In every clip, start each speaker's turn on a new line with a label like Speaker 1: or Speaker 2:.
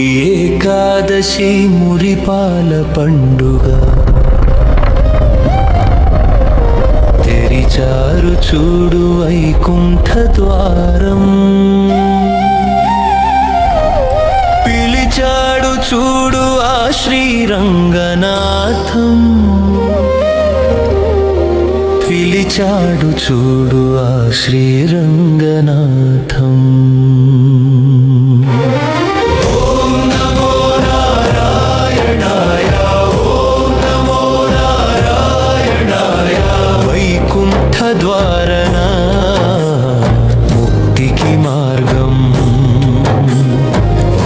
Speaker 1: ఏకాదశి మురిపాల పండుగ. తెరిచారు చూడు వైకుంఠ ద్వారం. పిలిచాడు చూడు ఆ శ్రీరంగనాథం. పిలిచాడు చూడు ఆ శ్రీరంగనాథం. ముక్తికి మార్గం.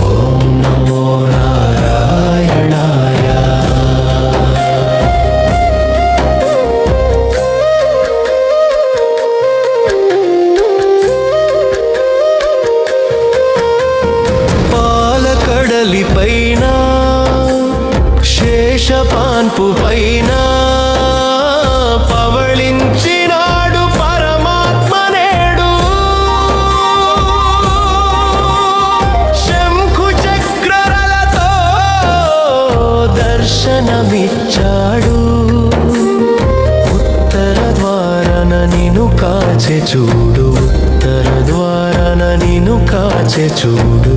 Speaker 1: ఓం నమో నారాయణాయ. పాలకడలి పైన శేషపాన్పు పైన దర్శనమిచ్చాడు. ఉత్తర ద్వారన నిను కాచే చూడు. ఉత్తర ద్వారన నిను కాచె చూడు.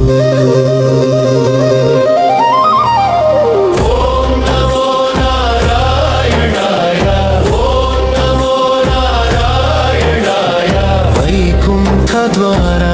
Speaker 1: ద్వారా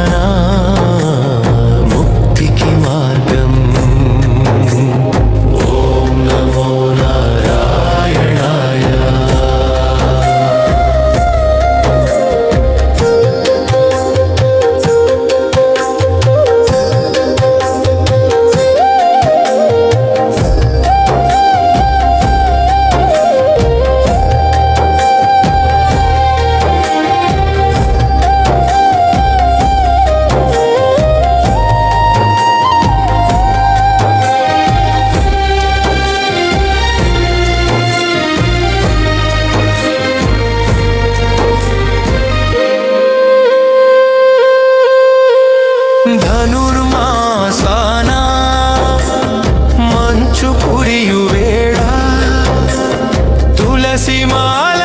Speaker 1: ಧನುರ್ಮಾಸಾನ ಮಂಚು ಕುರಿಯುವೇಡ ತುಳಸಿ ಮಾಲ